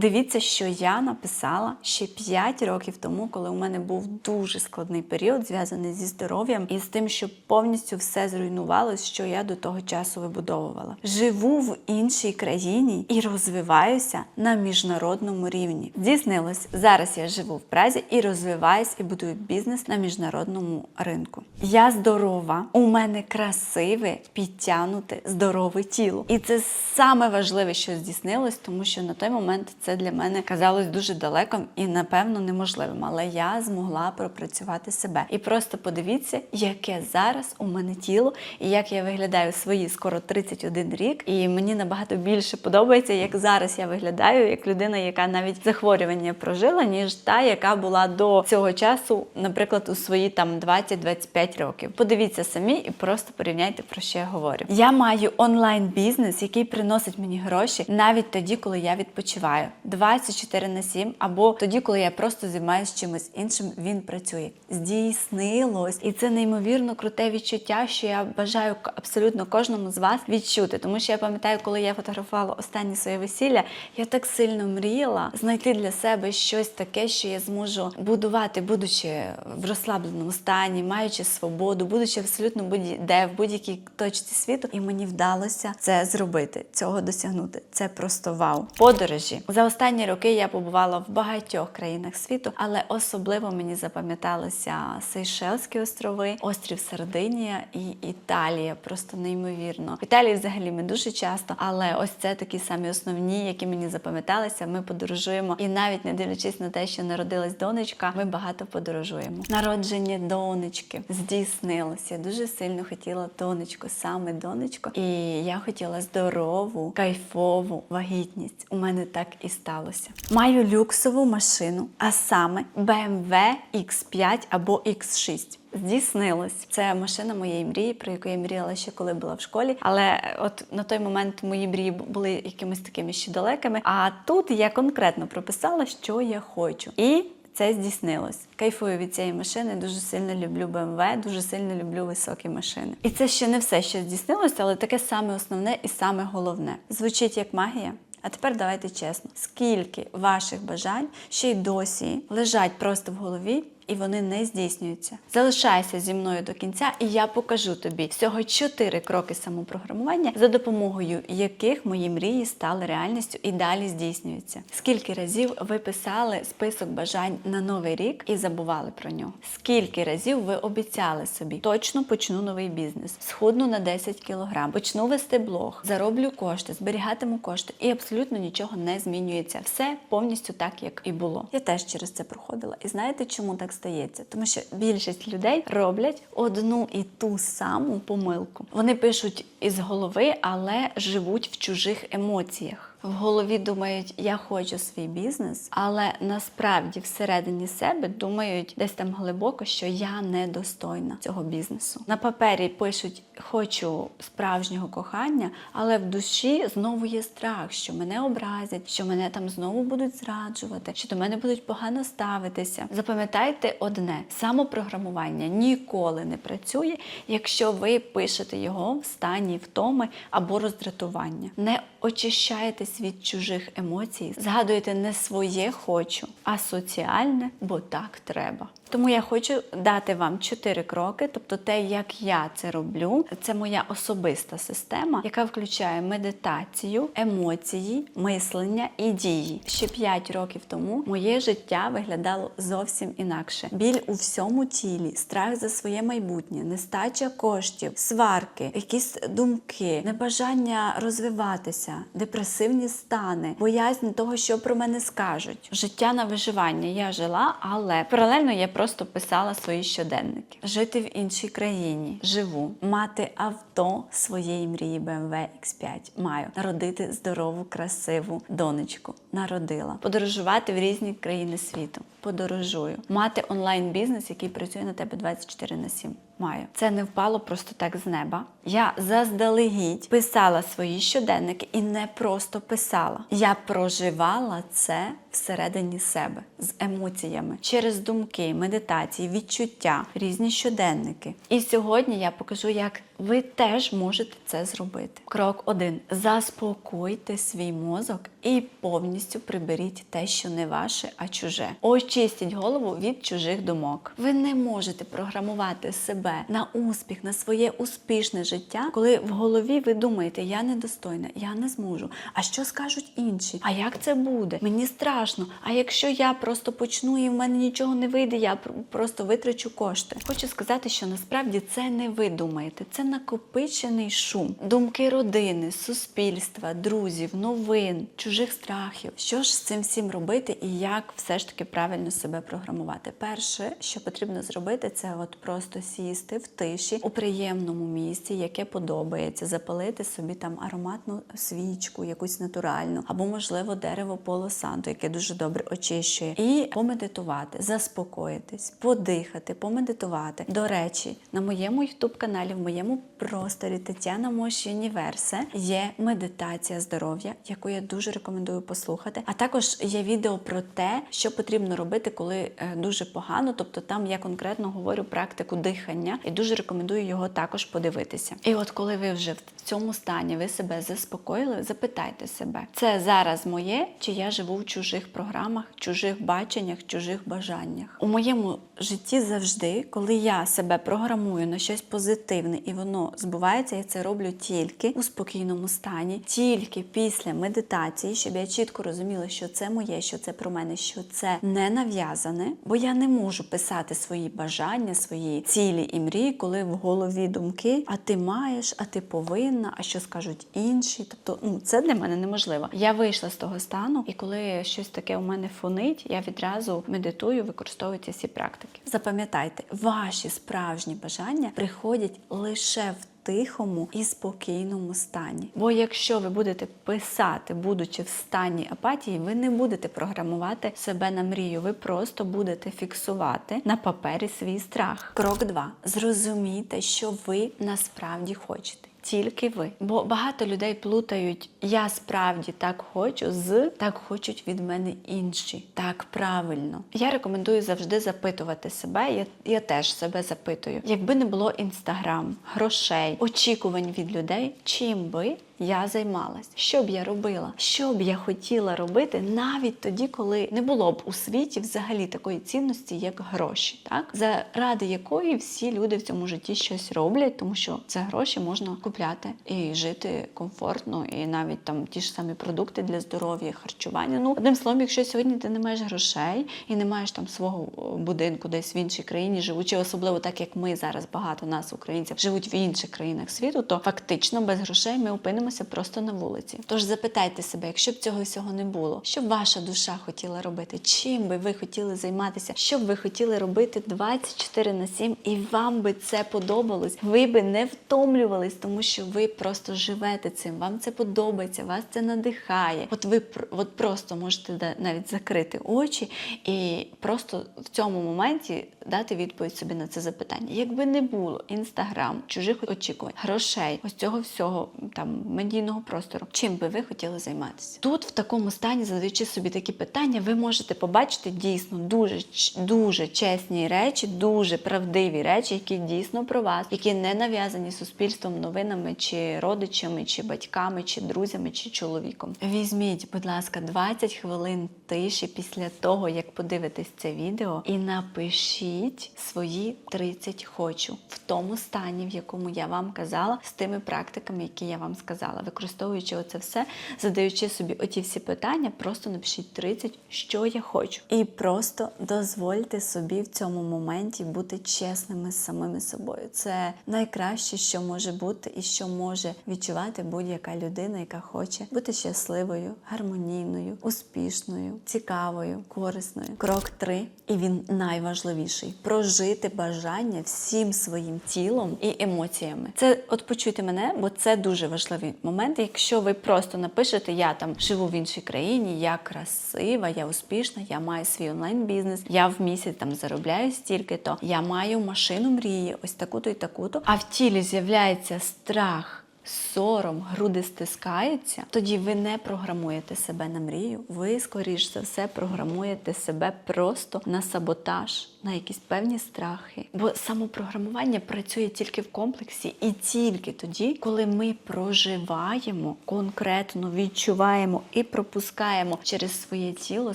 Дивіться, що я написала ще 5 років тому, коли у мене був дуже складний період, зв'язаний зі здоров'ям і з тим, що повністю все зруйнувалось, що я до того часу вибудовувала. Живу в іншій країні і розвиваюся на міжнародному рівні. Здійснилось зараз. Я живу в Празі і розвиваюсь і будую бізнес на міжнародному ринку. Я здорова, у мене красиве, підтягнуте, здорове тіло. І це саме важливе, що здійснилось, тому що на той момент це для мене казалось дуже далеко і напевно неможливим. Але я змогла пропрацювати себе. І просто подивіться, яке зараз у мене тіло, і як я виглядаю свої скоро 31 рік. І мені набагато більше подобається, як зараз я виглядаю, як людина, яка навіть захворювання прожила, ніж та, яка була до цього часу, наприклад, у свої там 20-25 років. Подивіться самі і просто порівняйте про що я говорю. Я маю онлайн-бізнес, який приносить мені гроші навіть тоді, коли я відпочиваю 24 на 7, або тоді, коли я просто займаюся чимось іншим. Він працює. Здійснилось, і це неймовірно круте відчуття, що я бажаю абсолютно кожному з вас відчути. Тому що я пам'ятаю, коли я фотографувала останнє своє весілля, я так сильно мріяла знайти для себе щось таке, що я зможу будувати, будучи в розслабленому стані, маючи свободу, будучи абсолютно будь-де в будь-якій точці світу, і мені вдалося це зробити, цього досягнути. Це просто вау. Подорожі за останні роки я побувала в багатьох країнах світу, але особливо мені запам'яталися Сейшельські острови, острів Сардинія і Італія. Просто неймовірно. В Італії взагалі ми дуже часто, але ось це такі самі основні, які мені запам'яталися. Ми подорожуємо, і навіть не дивлячись на те, що народилась донечка, ми багато подорожуємо. Народження донечки здійснилося. Я дуже сильно хотіла донечку, саме донечку. І я хотіла здорову, кайфову вагітність. У мене так і сталося. Маю люксову машину, а саме BMW X5 або X6. Здійснилось. Це машина моєї мрії, про яку я мріяла ще коли була в школі. Але от на той момент мої мрії були якимись такими ще далекими. А тут я конкретно прописала, що я хочу. І це здійснилось. Кайфую від цієї машини, дуже сильно люблю BMW, дуже сильно люблю високі машини. І це ще не все, що здійснилося, але таке саме основне і саме головне. Звучить як магія. А тепер давайте чесно, скільки ваших бажань ще й досі лежать просто в голові, і вони не здійснюються. Залишайся зі мною до кінця, і я покажу тобі всього чотири кроки самопрограмування, за допомогою яких мої мрії стали реальністю і далі здійснюються. Скільки разів ви писали список бажань на новий рік і забували про нього? Скільки разів ви обіцяли собі точно почну новий бізнес, схудну на 10 кілограм, почну вести блог, зароблю кошти, зберігатиму кошти, і абсолютно нічого не змінюється. Все повністю так, як і було. Я теж через це проходила. І знаєте, чому так стається? Тому що більшість людей роблять одну і ту саму помилку. Вони пишуть із голови, але живуть в чужих емоціях. В голові думають, я хочу свій бізнес, але насправді всередині себе думають десь там глибоко, що я недостойна цього бізнесу. На папері пишуть хочу справжнього кохання, але в душі знову є страх, що мене образять, що мене там знову будуть зраджувати, що до мене будуть погано ставитися. Запам'ятайте одне: самопрограмування ніколи не працює, якщо ви пишете його в стані втоми або роздратування. Не очищаєтесь від чужих емоцій, згадуєте не своє хочу, а соціальне, бо так треба. Тому я хочу дати вам чотири кроки, тобто те, як я це роблю, це моя особиста система, яка включає медитацію, емоції, мислення і дії. Ще 5 років тому моє життя виглядало зовсім інакше. Біль у всьому тілі, страх за своє майбутнє, нестача коштів, сварки, якісь думки, небажання розвиватися, депресивні стани, боязнь того, що про мене скажуть. Життя на виживання я жила, але паралельно я просто писала свої щоденники. Жити в іншій країні, живу, мати авто своєї мрії BMW X5. Маю народити здорову, красиву донечку. Народила, подорожувати в різні країни світу. Подорожую, мати онлайн бізнес, який працює на тебе 24 на 7. Маю це не впало просто так з неба. Я заздалегідь писала свої щоденники і не просто писала. Я проживала це всередині себе з емоціями через думки, медитації, відчуття, різні щоденники. І сьогодні я покажу, як ви теж можете це зробити. Крок один: заспокойте свій мозок і повністю приберіть те, що не ваше, а чуже. Очистіть голову від чужих думок. Ви не можете програмувати себе на успіх, на своє успішне життя, коли в голові ви думаєте, я недостойна, я не зможу. А що скажуть інші? А як це буде? Мені страшно. А якщо я просто почну і в мене нічого не вийде, я просто витрачу кошти. Хочу сказати, що насправді це не ви думаєте, це накопичений шум, думки родини, суспільства, друзів, новин, чужих страхів. Що ж з цим всім робити і як все ж таки правильно себе програмувати? Перше, що потрібно зробити, це от просто сісти в тиші у приємному місці, яке подобається, запалити собі там ароматну свічку, якусь натуральну, або можливо дерево полосанту, яке дуже добре очищує, і помедитувати, заспокоїтись, подихати, помедитувати. До речі, на моєму youtube каналі, в моєму просторі Тетяна Мош Юніверсе є медитація здоров'я, яку я дуже рекомендую послухати. А також є відео про те, що потрібно робити, коли е, дуже погано. Тобто там я конкретно говорю практику дихання і дуже рекомендую його також подивитися. І от коли ви вже в цьому стані ви себе заспокоїли, запитайте себе, це зараз моє, чи я живу в чужих програмах, чужих баченнях, чужих бажаннях. У моєму житті завжди, коли я себе програмую на щось позитивне і воно збувається, я це роблю тільки у спокійному стані, тільки після медитації, щоб я чітко розуміла, що це моє, що це про мене, що це не нав'язане, бо я не можу писати свої бажання, свої цілі і мрії, коли в голові думки, а ти маєш, а ти повинна, а що скажуть інші. Тобто, ну це для мене неможливо. Я вийшла з того стану, і коли щось таке у мене фонить, я відразу медитую, використовую ці практики. Запам'ятайте, ваші справжні бажання приходять лише в тихому і спокійному стані. Бо якщо ви будете писати, будучи в стані апатії, ви не будете програмувати себе на мрію, ви просто будете фіксувати на папері свій страх. Крок 2. Зрозумійте, що ви насправді хочете. Тільки ви. Бо багато людей плутають я справді так хочу з так хочуть від мене інші. Так правильно. Я рекомендую завжди запитувати себе. Я, я теж себе запитую. Якби не було інстаграм, грошей, очікувань від людей, чим би я займалась, що б я робила, що б я хотіла робити навіть тоді, коли не було б у світі взагалі такої цінності, як гроші, так? Заради якої всі люди в цьому житті щось роблять, тому що за гроші можна купляти і жити комфортно, і навіть там ті ж самі продукти для здоров'я, харчування. Ну одним словом, якщо сьогодні ти не маєш грошей і не маєш там свого будинку десь в іншій країні, живучи, особливо так як ми зараз багато нас, українців, живуть в інших країнах світу, то фактично без грошей ми опинимося просто на вулиці. Тож запитайте себе, якщо б цього всього не було, що б ваша душа хотіла робити, чим би ви хотіли займатися, що б ви хотіли робити 24 на 7, і вам би це подобалось, ви би не втомлювались, тому що ви просто живете цим. Вам це подобається, вас це надихає. От ви от просто можете навіть закрити очі і просто в цьому моменті дати відповідь собі на це запитання. Якби не було інстаграм, чужих очікувань, грошей, ось цього всього там медійного простору, чим би ви хотіли займатися? Тут в такому стані, задаючи собі такі питання, ви можете побачити дійсно дуже дуже чесні речі, дуже правдиві речі, які дійсно про вас, які не нав'язані суспільством, новинами, чи родичами, чи батьками, чи друзями, чи чоловіком. Візьміть, будь ласка, 20 хвилин тиші після того, як подивитесь це відео, і напишіть свої 30 хочу в тому стані, в якому я вам казала, з тими практиками, які я вам сказала. Використовуючи оце все, задаючи собі оті всі питання, просто напишіть 30, що я хочу. І просто дозвольте собі в цьому моменті бути чесними з самими собою. Це найкраще, що може бути, і що може відчувати будь-яка людина, яка хоче бути щасливою, гармонійною, успішною, цікавою, корисною. Крок 3, і він найважливіший прожити бажання всім своїм тілом і емоціями. Це от почуйте мене, бо це дуже важливий момент. Якщо ви просто напишете, я там живу в іншій країні, я красива, я успішна, я маю свій онлайн-бізнес, я в місяць там заробляю стільки, то я маю машину мрії, ось таку-то і таку-то. А в тілі з'являється страх. Сором, груди стискаються, тоді ви не програмуєте себе на мрію. Ви, скоріш за все, програмуєте себе просто на саботаж, на якісь певні страхи. Бо самопрограмування працює тільки в комплексі і тільки тоді, коли ми проживаємо конкретно, відчуваємо і пропускаємо через своє тіло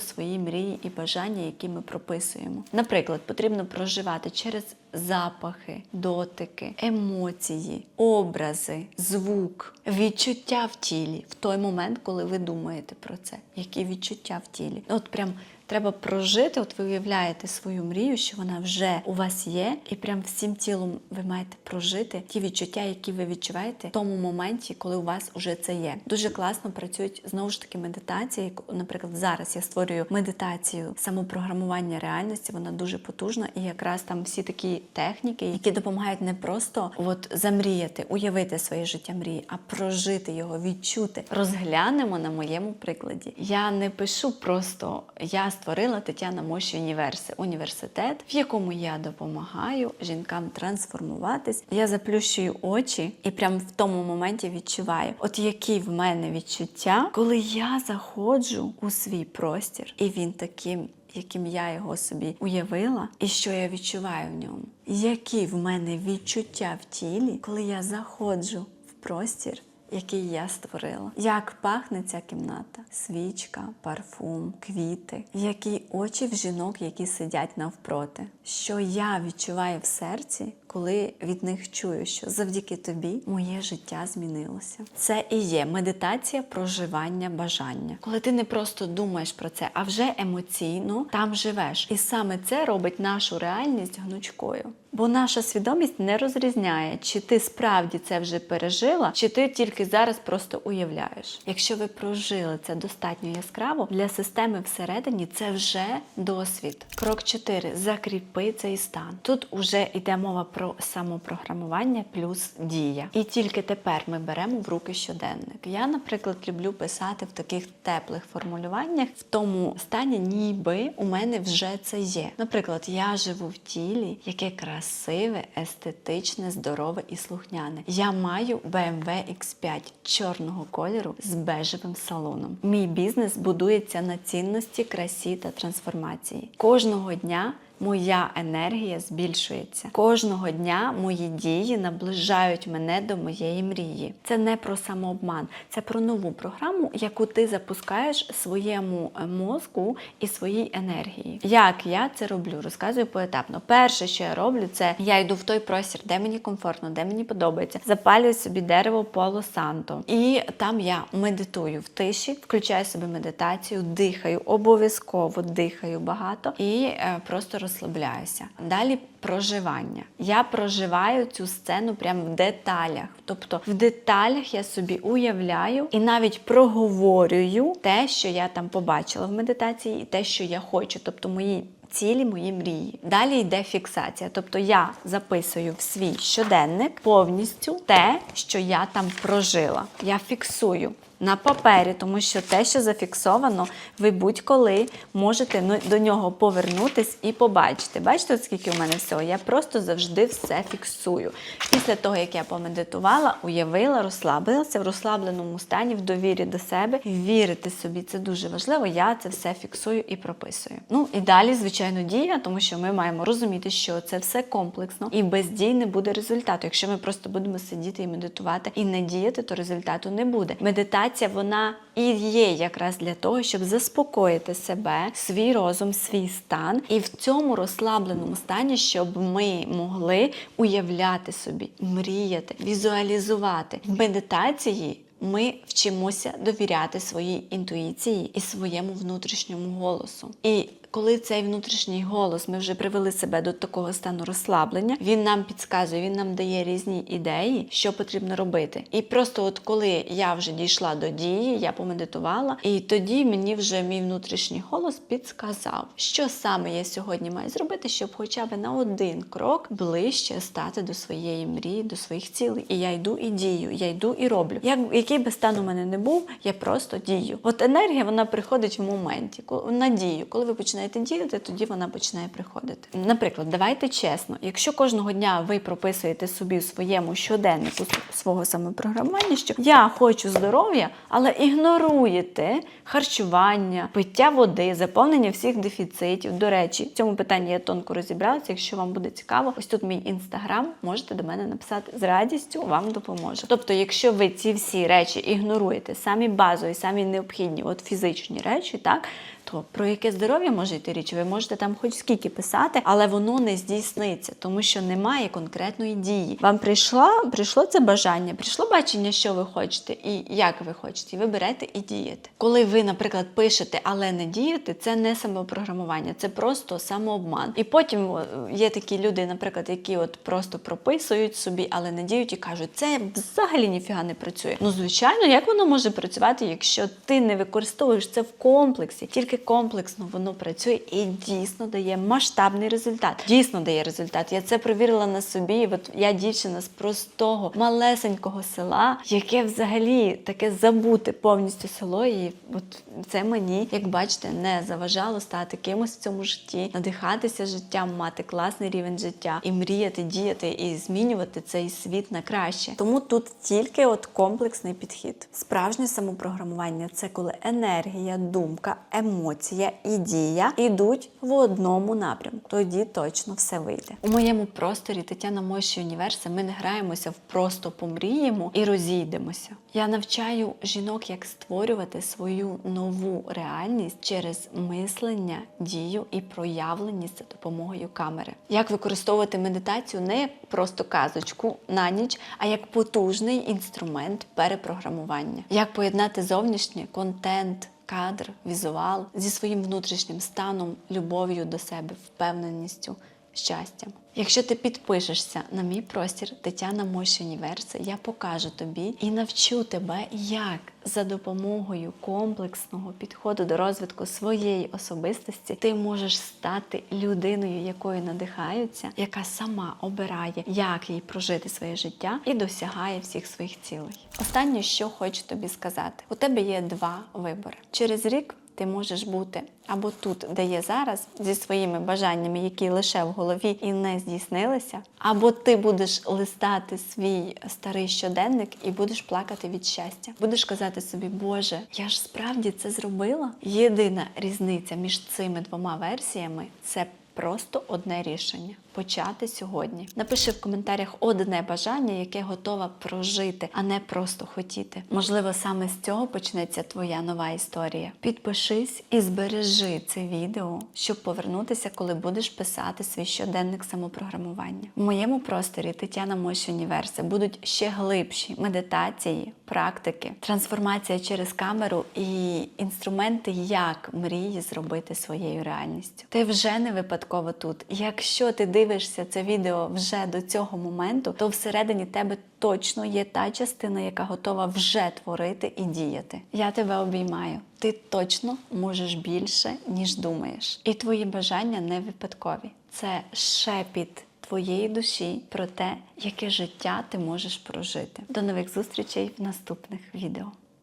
свої мрії і бажання, які ми прописуємо. Наприклад, потрібно проживати через запахи, дотики, емоції, образи, звук, відчуття в тілі в той момент, коли ви думаєте про це. Які відчуття в тілі? От прям треба прожити. От ви уявляєте свою мрію, що вона вже у вас є, і прям всім тілом ви маєте прожити ті відчуття, які ви відчуваєте в тому моменті, коли у вас уже це є. Дуже класно працюють знову ж таки медитації. Наприклад, зараз я створюю медитацію самопрограмування реальності. Вона дуже потужна, і якраз там всі такі техніки, які допомагають не просто от замріяти, уявити своє життя мрії, а прожити його, відчути. Розглянемо на моєму прикладі. Я не пишу просто я створила Тетяна Мощі Універси, університет, в якому я допомагаю жінкам трансформуватись. Я заплющую очі і прямо в тому моменті відчуваю, от які в мене відчуття, коли я заходжу у свій простір, і він таким. Яким я його собі уявила, і що я відчуваю в ньому. Які в мене відчуття в тілі, коли я заходжу в простір, який я створила. Як пахне ця кімната? Свічка, парфум, квіти, які очі в жінок, які сидять навпроти. Що я відчуваю в серці, коли від них чую, що завдяки тобі моє життя змінилося. Це і є медитація проживання бажання. Коли ти не просто думаєш про це, а вже емоційно там живеш. І саме це робить нашу реальність гнучкою. Бо наша свідомість не розрізняє, чи ти справді це вже пережила, чи ти тільки зараз просто уявляєш. Якщо ви прожили це достатньо яскраво, для системи всередині це вже досвід. Крок 4. Закріпи цей стан. Тут уже йде мова про самопрограмування плюс дія. І тільки тепер ми беремо в руки щоденник. Я, наприклад, люблю писати в таких теплих формулюваннях, в тому стані, ніби у мене вже це є. Наприклад, я живу в тілі, яке красиве, естетичне, здорове і слухняне. Я маю BMW X5 чорного кольору з бежевим салоном. Мій бізнес будується на цінності, красі та трансформації. Кожного дня. Моя енергія збільшується. Кожного дня мої дії наближають мене до моєї мрії. Це не про самообман, це про нову програму, яку ти запускаєш своєму е, мозку і своїй енергії. Як я це роблю? Розказую поетапно. Перше, що я роблю, це я йду в той простір, де мені комфортно, де мені подобається. Запалюю собі дерево Поло Санто. І там я медитую в тиші, включаю собі медитацію, дихаю, обов'язково дихаю багато і е, просто розслабляюся. Далі проживання. Я проживаю цю сцену прямо в деталях. Тобто в деталях я собі уявляю і навіть проговорюю те, що я там побачила в медитації, і те, що я хочу, тобто мої. Цілі мої мрії. Далі йде фіксація. Тобто я записую в свій щоденник повністю те, що я там прожила. Я фіксую на папері, тому що те, що зафіксовано, ви будь-коли можете ну, до нього повернутись і побачити. Бачите, от скільки у мене всього? Я просто завжди все фіксую. Після того, як я помедитувала, уявила, розслабилася в розслабленому стані, в довірі до себе, вірити собі, це дуже важливо. Я це все фіксую і прописую. Ну і далі, звичайно, дія, тому що ми маємо розуміти, що це все комплексно і без дій не буде результату. Якщо ми просто будемо сидіти і медитувати і не діяти, то результату не буде. Медитація вона і є якраз для того, щоб заспокоїти себе, свій розум, свій стан, і в цьому розслабленому стані, щоб ми могли уявляти собі, мріяти, візуалізувати в медитації. Ми вчимося довіряти своїй інтуїції і своєму внутрішньому голосу. І коли цей внутрішній голос ми вже привели себе до такого стану розслаблення, він нам підказує, він нам дає різні ідеї, що потрібно робити. І просто, от коли я вже дійшла до дії, я помедитувала, і тоді мені вже мій внутрішній голос підсказав, що саме я сьогодні маю зробити, щоб хоча б на один крок ближче стати до своєї мрії, до своїх цілей. І я йду і дію, я йду і роблю. Як Який би стан у мене не був, я просто дію. От енергія вона приходить в моменті, на дію. Коли ви починаєте діяти, тоді вона починає приходити. Наприклад, давайте чесно, якщо кожного дня ви прописуєте собі в своєму щоденнику свого самопрограмування, що я хочу здоров'я, але ігноруєте харчування, пиття води, заповнення всіх дефіцитів. До речі, в цьому питанні я тонко розібралася. Якщо вам буде цікаво, ось тут мій інстаграм, можете до мене написати з радістю, вам допоможу. Тобто, якщо ви ці всі речі ігноруєте, самі базові, самі необхідні, от фізичні речі, так. То про яке здоров'я може йти річ? Ви можете там хоч скільки писати, але воно не здійсниться, тому що немає конкретної дії. Вам прийшло, прийшло це бажання, прийшло бачення, що ви хочете і як ви хочете. І ви берете і дієте. Коли ви, наприклад, пишете, але не дієте, це не самопрограмування, це просто самообман. І потім є такі люди, наприклад, які от просто прописують собі, але не діють і кажуть, це взагалі ніфіга не працює. Ну, звичайно, як воно може працювати, якщо ти не використовуєш це в комплексі, тільки комплексно воно працює і дійсно дає масштабний результат. Дійсно дає результат. Я це провірила на собі. От я дівчина з простого малесенького села, яке взагалі таке забуте повністю село. І от це мені, як бачите, не заважало стати кимось в цьому житті, надихатися життям, мати класний рівень життя і мріяти, діяти і змінювати цей світ на краще. Тому тут тільки от комплексний підхід. Справжнє самопрограмування це коли енергія, думка, емоція і дія йдуть в одному напрямку. Тоді точно все вийде. У моєму просторі Тетяна Мойші Універси ми не граємося в просто помріємо і розійдемося. Я навчаю жінок, як створювати свою нову реальність через мислення, дію і проявленість за допомогою камери. Як використовувати медитацію не як просто казочку на ніч, а як потужний інструмент перепрограмування. Як поєднати зовнішнє контент. Кадр, візуал зі своїм внутрішнім станом, любов'ю до себе, впевненістю, щастям. Якщо ти підпишешся на мій простір Тетяна Мощ Універси, я покажу тобі і навчу тебе, як за допомогою комплексного підходу до розвитку своєї особистості ти можеш стати людиною, якою надихаються, яка сама обирає, як їй прожити своє життя і досягає всіх своїх цілей. Останнє, що хочу тобі сказати: у тебе є два вибори. Через рік ти можеш бути або тут, де є зараз, зі своїми бажаннями, які лише в голові і не здійснилися, або ти будеш листати свій старий щоденник і будеш плакати від щастя. Будеш казати собі, Боже, я ж справді це зробила. Єдина різниця між цими двома версіями це просто одне рішення почати сьогодні. Напиши в коментарях одне бажання, яке готова прожити, а не просто хотіти. Можливо, саме з цього почнеться твоя нова історія. Підпишись і збережи це відео, щоб повернутися, коли будеш писати свій щоденник самопрограмування. В моєму просторі Тетяна Мощ Універси будуть ще глибші медитації, практики, трансформація через камеру і інструменти, як мрії зробити своєю реальністю. Ти вже не випадково тут. Якщо ти дивишся це відео вже до цього моменту, то всередині тебе точно є та частина, яка готова вже творити і діяти. Я тебе обіймаю. Ти точно можеш більше, ніж думаєш. І твої бажання не випадкові. Це шепіт твоєї душі про те, яке життя ти можеш прожити. До нових зустрічей в наступних відео.